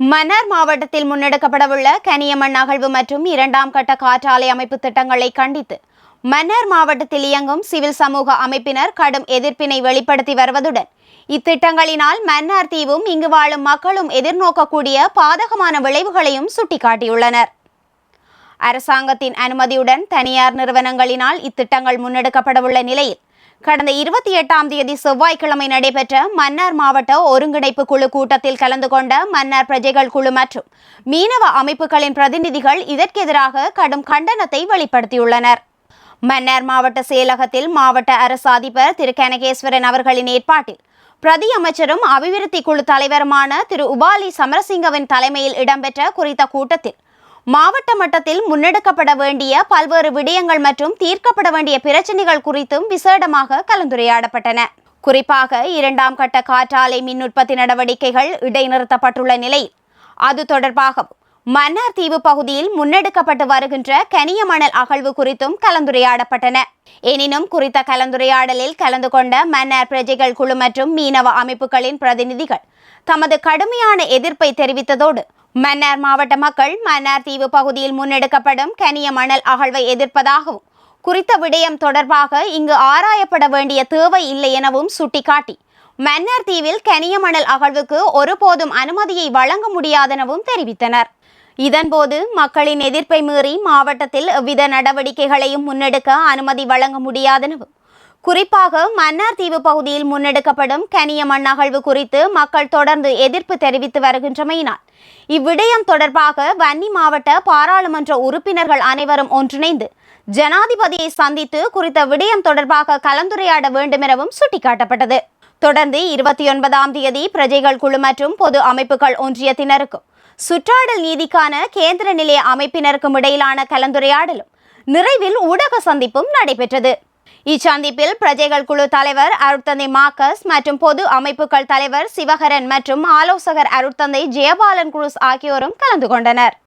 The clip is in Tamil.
மன்னார் மாவட்டத்தில் முன்னெடுக்கப்படவுள்ள கனியமண் அகழ்வு மற்றும் இரண்டாம் கட்ட காற்றாலை அமைப்பு திட்டங்களை கண்டித்து மன்னார் மாவட்டத்தில் இயங்கும் சிவில் சமூக அமைப்பினர் கடும் எதிர்ப்பினை வெளிப்படுத்தி வருவதுடன் இத்திட்டங்களினால் மன்னார் தீவும் இங்கு வாழும் மக்களும் எதிர்நோக்கக்கூடிய பாதகமான விளைவுகளையும் சுட்டிக்காட்டியுள்ளனர். அரசாங்கத்தின் அனுமதியுடன் தனியார் நிறுவனங்களினால் இத்திட்டங்கள் முன்னெடுக்கப்படவுள்ள நிலையில் கடந்த இருபத்தி எட்டாம் தேதி செவ்வாய்க்கிழமை நடைபெற்ற மன்னார் மாவட்ட ஒருங்கிணைப்பு குழு கூட்டத்தில் கலந்து கொண்ட மன்னார் பிரஜைகள் குழு மற்றும் மீனவ அமைப்புகளின் பிரதிநிதிகள் இதற்கெதிராக கடும் கண்டனத்தை வெளிப்படுத்தியுள்ளனர். மன்னார் மாவட்ட செயலகத்தில் மாவட்ட அரசு அதிபர் திரு கனகேஸ்வரன் அவர்களின் ஏற்பாட்டில் பிரதி அமைச்சரும் அபிவிருத்தி குழு தலைவருமான திரு உபாலி சமரசிங்கவின் தலைமையில் இடம்பெற்ற குறித்த கூட்டத்தில் மாவட்ட மட்டத்தில் முன்னெடுக்கப்பட வேண்டிய பல்வேறு விடயங்கள் மற்றும் தீர்க்கப்பட வேண்டிய பிரச்சினைகள் குறித்தும் விசேடமாக கலந்துரையாடப்பட்டன. குறிப்பாக இரண்டாம் கட்ட காற்றாலை மின் உற்பத்தி நடவடிக்கைகள் இடைநிறுத்தப்பட்டுள்ள நிலையில் அது தொடர்பாகவும் மன்னார் தீவு பகுதியில் முன்னெடுக்கப்பட்டு வருகின்ற கனிய மணல் அகழ்வு குறித்தும் கலந்துரையாடப்பட்டன. எனினும் குறித்த கலந்துரையாடலில் கலந்து கொண்ட மன்னார் பிரஜைகள் குழு மற்றும் மீனவ அமைப்புகளின் பிரதிநிதிகள் தமது கடுமையான எதிர்ப்பை தெரிவித்ததோடு மன்னார் மாவட்ட மக்கள் மன்னார் தீவு பகுதியில் முன்னெடுக்கப்படும் கனிய மணல் அகழ்வை எதிர்ப்பதாகவும் குறித்த விடயம் தொடர்பாக இங்கு ஆராயப்பட வேண்டிய தேவை இல்லை எனவும் சுட்டிக்காட்டி மன்னார் தீவில் கனிய மணல் அகழ்வுக்கு ஒருபோதும் அனுமதியை வழங்க முடியாதெனவும் தெரிவித்தனர். இதன்போது மக்களின் எதிர்ப்பை மீறி மாவட்டத்தில் எவ்வித நடவடிக்கைகளையும் முன்னெடுக்க அனுமதி வழங்க முடியாதெனவும் குறிப்பாக மன்னார் தீவு பகுதியில் முன்னெடுக்கப்படும் கனிய மண் அகழ்வு குறித்து மக்கள் தொடர்ந்து எதிர்ப்பு தெரிவித்து வருகின்றமையினால் இவ்விடயம் தொடர்பாக வன்னி மாவட்ட பாராளுமன்ற உறுப்பினர்கள் அனைவரும் ஒன்றிணைந்து ஜனாதிபதியை சந்தித்து குறித்த விடயம் தொடர்பாக கலந்துரையாட வேண்டுமெனவும் சுட்டிக்காட்டப்பட்டது. தொடர்ந்து இருபத்தி ஒன்பதாம் தேதி பிரஜைகள் குழு மற்றும் பொது அமைப்புகள் ஒன்றியத்தினருக்கும் சுற்றாடல் நீதிக்கான கேந்திர நிலைய அமைப்பினருக்கும் இடையிலான கலந்துரையாடலும் நிறைவில் ஊடக சந்திப்பும் நடைபெற்றது. இச்சந்திப்பில் பிரஜைகள் குழு தலைவர் அருட்தந்தை மார்க்கஸ் மற்றும் பொது அமைப்புகள் தலைவர் சிவகரன் மற்றும் ஆலோசகர் அருட்தந்தை ஜெயபாலன் குருஸ் ஆகியோரும் கலந்து கொண்டனர்.